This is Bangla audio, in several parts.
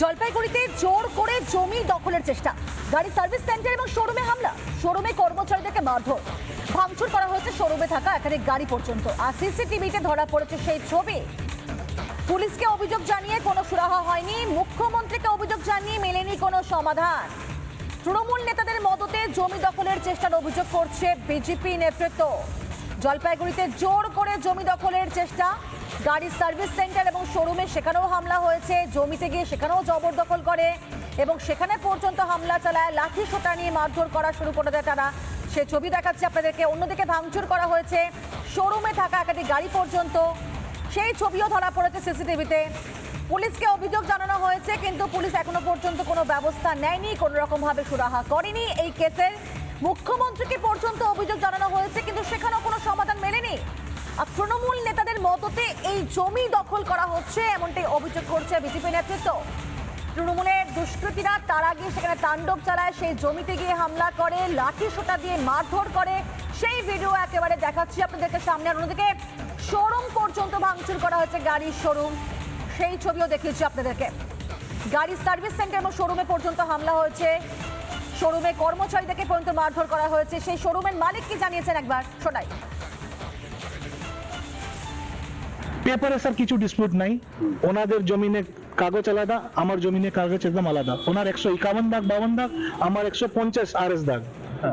জলপাইগুড়িতে জোর করে জমি দখলের চেষ্টা। গাড়ি সার্ভিস সেন্টার এবং শোরুমে হামলা। শোরুমে কর্মচারীদেরকে মারধর। ভাঙচুর করা হয়েছে শোরুমে থাকা একাধিক গাড়ি পর্যন্ত। আর সিসিটিভিতে ধরা পড়েছে সেই ছবি। পুলিশকে অভিযোগ জানিয়ে কোনো সুরাহা হয়নি। মুখ্যমন্ত্রীকে অভিযোগ জানিয়ে মেলেনি কোনো সমাধান। তৃণমূল নেতাদের মদতে জমি দখলের চেষ্টার অভিযোগ করছে বিজেপি নেতৃত্ব। জলপাইগুড়িতে জোর করে জমি দখলের চেষ্টা। গাড়ির সার্ভিস সেন্টার এবং শোরুমে সেখানেও হামলা হয়েছে। জমিতে গিয়ে সেখানেও জবরদখল করে এবং সেখানে পর্যন্ত হামলা চালায়, লাঠি সোটা নিয়ে মারধর করা শুরু করে দেয় তারা। সে ছবি দেখাচ্ছে আপনাদেরকে। অন্যদিকে ভাঙচুর করা হয়েছে। শোরুমে থাকা একাধিক গাড়ি পর্যন্ত। সেই ছবিও ধরা পড়েছে সিসিটিভিতে। পুলিশকে অভিযোগ জানানো হয়েছে, কিন্তু পুলিশ এখনও পর্যন্ত কোনো ব্যবস্থা নেয়নি। কোনো রকমভাবে সুরাহা করেনি এই কেসের। মুখ্যমন্ত্রীকে পর্যন্ত অভিযোগ জানানো তৃণমূল নেতাদের মদতে এই জমি দখল করা হচ্ছে, এমনটাই অভিযোগ করছে বিজেপি নেতৃত্ব। তৃণমূলের দুষ্কৃতীরা তার আগে সেখানে তাণ্ডব চালায়, সেই জমিতে গিয়ে হামলা করে, লাঠি সোটা দিয়ে মারধর করে। সেই ভিডিও একেবারে দেখাচ্ছি আপনাদেরকে সামনে। অন্যদিকে শোরুম পর্যন্ত ভাঙচুর করা হয়েছে গাড়ির শোরুম। সেই ছবিও দেখিয়েছি আপনাদেরকে। গাড়ির সার্ভিস সেন্টার এবং শোরুমে পর্যন্ত হামলা হয়েছে। শোরুমে কর্মচারীদেরকে পর্যন্ত মারধর করা হয়েছে। সেই শোরুমের মালিক কি জানিয়েছেন একবার? শোনাই। পেপারে স্যার কিছু ডিসপিউট নাই। ওনাদের জমিনে কাগজ আলাদা, আমার জমিনে কাগজ একদম আলাদা। ওনার একশো একাবন দাগ, বাবন দাগ, আমার একশো পঞ্চাশ আর এস দাগ।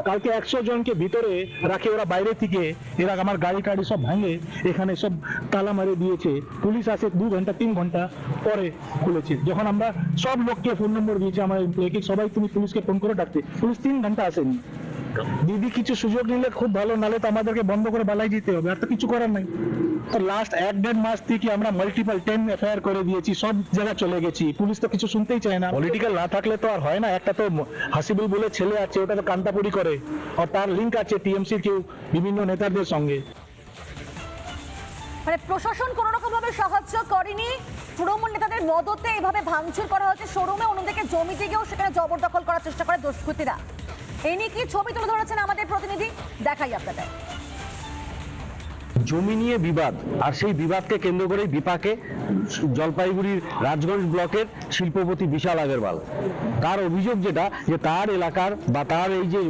কালকে একশো জনকে ভিতরে রাখে, ওরা বাইরে থেকে, এরা আমার গাড়ি টাড়ি সব ভাঙে, এখানে সব তালা মারে দিয়েছে। পুলিশ আসে দু ঘণ্টা, তিন ঘণ্টা পরে খুলেছে। যখন আমরা সব লোককে ফোন নম্বর দিয়েছি, আমার এমপ্লয়কে সবাই তুমি পুলিশকে ফোন করে ডাকতে। পুলিশ তিন ঘণ্টা আসেনি। দিদি কিছু সুযোগ নিলে খুব ভালো নালে তো আমাদেরকে বন্ধ করে বালাই দিতে হবে আর তো কিছু করার নাই। তো লাস্ট এক দেড় মাস থেকে আমরা মাল্টিপল টেন এফআইআর করে দিয়েছি সব জায়গায় চলে গেছি। পুলিশ তো কিছু শুনতেই চায় না। পলিটিক্যাল না থাকলে তো আর হয় না একটা তো হাসিবুল বলে ছেলে আছে ওটা তো কান্তাপুরি করে। আর তার লিঙ্ক আছে টিএমসির কেউ বিভিন্ন নেতাদের সঙ্গে। মানে প্রশাসন কোনো রকম ভাবে সাহায্য করেনি। তৃণমূল নেতাদের মদতে এভাবে ভাঙচুর করা হচ্ছে শোরুমে অন্যদিকে জমিতে গিয়েও সেখানে জবরদখল করার চেষ্টা করে দুষ্কৃতীরা। এই কি ছবি তুলে ধরেছেন আমাদের প্রতিনিধি? দেখাই আপনাদের। জমি নিয়ে বিবাদ, আর সেই বিবাদকে কেন্দ্র করেই বিপাকে জলপাইগুড়ির রাজগঞ্জ ব্লকের শিল্পপতি বিশাল আগরওয়াল। তার অভিযোগ যেটা, যে তার এলাকার বা তার এই যে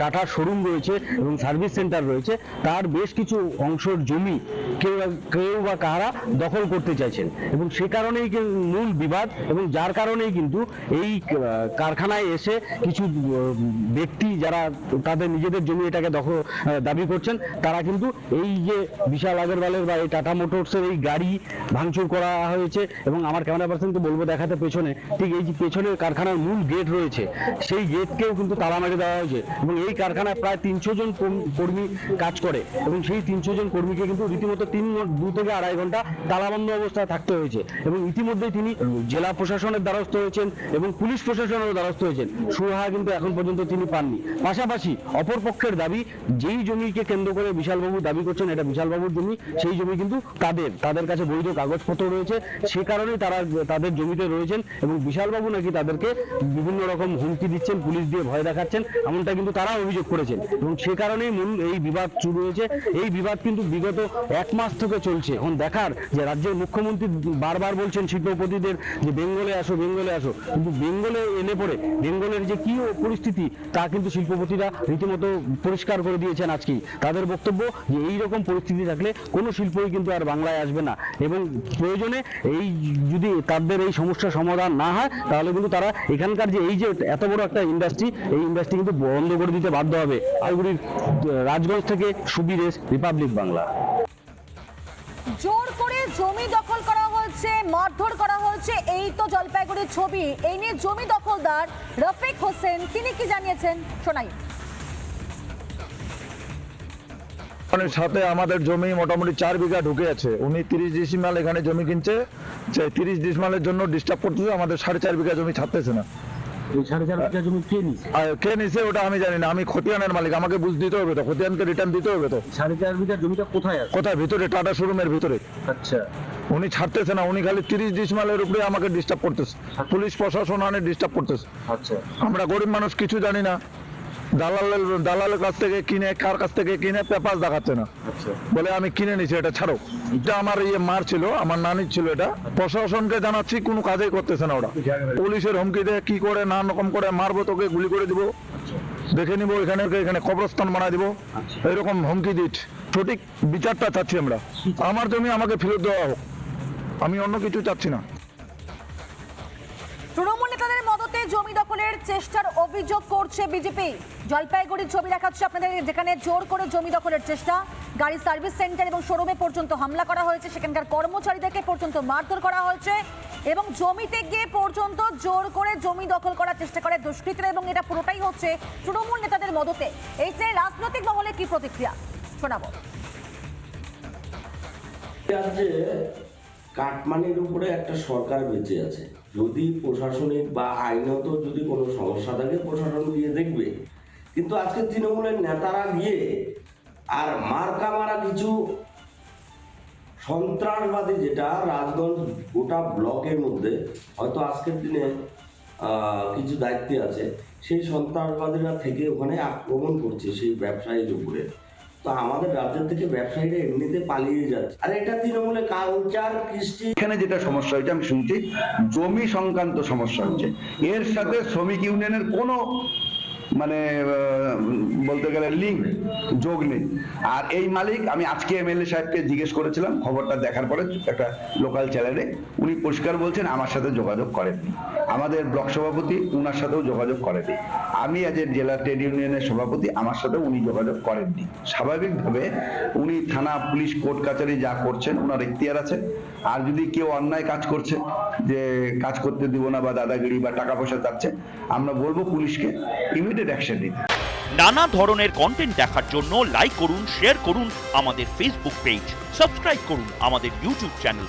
টাটা শোরুম রয়েছে এবং সার্ভিস সেন্টার রয়েছে, তার বেশ কিছু অংশের জমি কেউ কেউ বা কারা দখল করতে চাইছেন। এবং সে কারণেই মূল বিবাদ এবং যার কারণেই কিন্তু এই কারখানায় এসে কিছু ব্যক্তি যারা তাদের নিজেদের জমি এটাকে দখল দাবি করছেন, তারা কিন্তু এই যে বিশাল আগরওয়ালের বা এই টাটা মোটরসের এই গাড়ি ভাঙচুর করা হয়েছে এবং আমার ক্যামেরা পার্সনকে বলব দেখাতে পেছনে, ঠিক এই যে পেছনের কারখানার মূল গেট রয়েছে, সেই গেটকেও কিন্তু তালা মেরে দেওয়া হয়েছে এবং এই কারখানায় প্রায় তিনশো জন কর্মী কাজ করে এবং সেই তিনশো জন কর্মীকে কিন্তু রীতিমতো তিন দু থেকে আড়াই ঘণ্টা তালাবন্ধ অবস্থায় থাকতে হয়েছে এবং ইতিমধ্যেই তিনি জেলা প্রশাসনের দ্বারস্থ হয়েছেন এবং পুলিশ প্রশাসনেরও দ্বারস্থ হয়েছেন। সুরাহা কিন্তু এখন পর্যন্ত তিনি পাননি। পাশাপাশি অপর পক্ষের দাবি, যেই জমিকে কেন্দ্র করে বিশালবাবু দাবি করছেন, এটা বিশালবাবুর জমি, সেই জমি কিন্তু তাদের তাদের কাছে বৈধ কাগজপত্র রয়েছে। সে কারণেই তারা, তাদের জমিতে রয়েছেন এবং বিশালবাবু নাকি তাদেরকে বিভিন্ন রকম হুমকি দিচ্ছেন, পুলিশ দিয়ে ভয় দেখাচ্ছেন, এমনটা কিন্তু তারা অভিযোগ করেছেন। এবং সে কারণেই মূল এই বিবাদ শুরু হয়েছে। এই বিবাদ কিন্তু বিগত এক মাস থেকে চলছে। এখন দেখার যে রাজ্যের মুখ্যমন্ত্রী বারবার বলছেন শিল্পপতিদের যে বেঙ্গলে আসো বেঙ্গলে আসো। কিন্তু বেঙ্গলে এলে পরে বেঙ্গলের যে কি পরিস্থিতি, তা কিন্তু শিল্পপতিরা রীতিমতো পরিষ্কার করে দিয়েছেন আজকেই। তাদের বক্তব্য যে এই রকম পরিস্থিতি থাকলে কোনো শিল্পই কিন্তু আর বাংলায় আসবে না। এবং প্রয়োজনে এই যদি তাদের এই সমস্যার সমাধান না হয়, তাহলে কিন্তু তারা এখানকার যে এই যে এত বড় একটা ইন্ডাস্ট্রি এই ইন্ডাস্ট্রি কিন্তু বন্ধ করে দিতে বাধ্য হবে। আলগুড়ির রাজগঞ্জ থেকে সুবিরেশ রিপাবলিক বাংলা। জোর করে জমি দখল করা হয়েছে, মারধর করা হয়েছে, এই তো জলপাইগুড়ির ছবি। এই নিয়ে জমি দখলদার রফিক হোসেন, তিনি কি জানিয়েছেন? শোনাই। সাথে আমাদের জমি মোটামুটি চার বিঘা ঢুকে আছে। উনি তিরিশ ডিসিমাল এখানে জমি কিনছে। যে তিরিশ ডিসমালের জন্য ডিস্টার্ব করতেছে, আমাদের সাড়ে চার বিঘা জমি ছাড়তেছে না। এই সাড়ে চার বিঘা জমি কে নিছে কে নিছে ওটা আমি জানি না আমি খতিয়ানের মালিক আমাকে বুঝ দিতে হবে তো খতিয়ানকে রিটার্ন দিতে হবে তো। সাড়ে চার বিঘা জমিটা কোথায় আছে? কোথায়? ভিতরে টাটা শোরুমের ভিতরে। আচ্ছা। উনি ছাড়তেছে না উনি খালি তিরিশ ডিসমালের উপরে আমাকে ডিস্টার্ব করতেছে। পুলিশ প্রশাসন আনে ডিস্টার্ব করতেছে। আচ্ছা। আমরা গরিব মানুষ কিছু জানি না। দালালের দালালের কাছ থেকে কিনে কার কাছ থেকে কিনে পেপার দেখাচ্ছে না। বলে আমি কিনে নিছি এটা ছাড়ো। এটা আমার ইয়ে মার ছিল আমার নানির ছিল এটা। প্রশাসনকে জানাচ্ছি কোনো কাজই করতেছে না ওরা। পুলিশের হুমকি দিয়ে কি করে নানা রকম করে মারবো তোকে গুলি করে দিব। দেখে নিবো এখানে এখানে কবরস্থান বানায় দিব। এরকম হুমকি দিচ্ছ। সঠিক বিচারটা চাচ্ছি আমরা। আমার জমি আমাকে ফেরত দেওয়া হোক। আমি অন্য কিছু চাচ্ছি না। তৃণমূল নেতাদের মদতে জমি দখলের চেষ্টার অভিযোগ করছে বিজেপি জলপাইগুড়ির ছবি দেখাচ্ছে আপনাদের, যেখানে জোর করে জমি দখলের চেষ্টা। গাড়ি সার্ভিস সেন্টার এবং শোরুমে পর্যন্ত হামলা করা হয়েছে। সেখানকার কর্মচারীদেরকে পর্যন্ত মারধর করা হয়েছে এবং জমিতে গিয়ে পর্যন্ত জোর করে জমি দখল করার চেষ্টা করে দুষ্কৃতীরা এবং এটা পুরোটাই হচ্ছে তৃণমূল নেতাদের মদতে। এই যে রাজনৈতিক মহলে কি প্রতিক্রিয়া? শোনাবো। কাটমানির উপরে একটা সরকার বেঁচে আছে। যদি প্রশাসনিক বা আইনত যদি কোনো সমস্যা থাকে, প্রশাসন গিয়ে দেখবে। কিন্তু আজকে তৃণমূলের নেতারা গিয়ে আর মার্কা মারা কিছু সন্ত্রাসবাদী যেটা রাজগঞ্জ গোটা ব্লকের মধ্যে, হয়তো আজকের দিনে কিছু দায়িত্বে আছে, সেই সন্ত্রাসবাদীরা থেকে ওখানে আক্রমণ করছে সেই ব্যবসায়ীর উপরে। তো আমাদের রাজ্য থেকে ব্যবসায়ীরা এমনিতে পালিয়ে যাচ্ছে। আর এটা তৃণমূলের কালচার কৃষ্টি এখানে যেটা সমস্যা হয়েছে, আমি শুনছি, জমি সংক্রান্ত সমস্যা হচ্ছে। এর সাথে শ্রমিক ইউনিয়নের কোনো মানে বলতে গেলে লিঙ্ক যোগ নেই। আর এই মালিক, আমি আজকে এমএলএ সাহেবকে জিজ্ঞেস করেছিলাম, খবরটা দেখার পরে একটা লোকাল চ্যানেলে উনি পরিষ্কার বলছেন, আমার সাথে যোগাযোগ করেননি। আমাদের ব্লক সভাপতি উনার সাথেও যোগাযোগ করেনি। আমি আজ জেলা ট্রেড ইউনিয়নের সভাপতি, আমার সাথে উনি যোগাযোগ করেননি। স্বাভাবিকভাবে উনি থানা, পুলিশ, কোর্ট কাছারি যা করছেন ওনার এখতিয়ার আছে। আর যদি কেউ অন্যায় কাজ করছে, যে কাজ করতে দিব না বা দাদাগিরি বা টাকা পয়সা চাচ্ছে, আমরা বলব পুলিশকে ইমিডিয়েট অ্যাকশন নিতে। নানা ধরনের কন্টেন্ট দেখার জন্য লাইক করুন শেয়ার করুন আমাদের ফেসবুক পেজ সাবস্ক্রাইব করুন আমাদের ইউটিউব চ্যানেল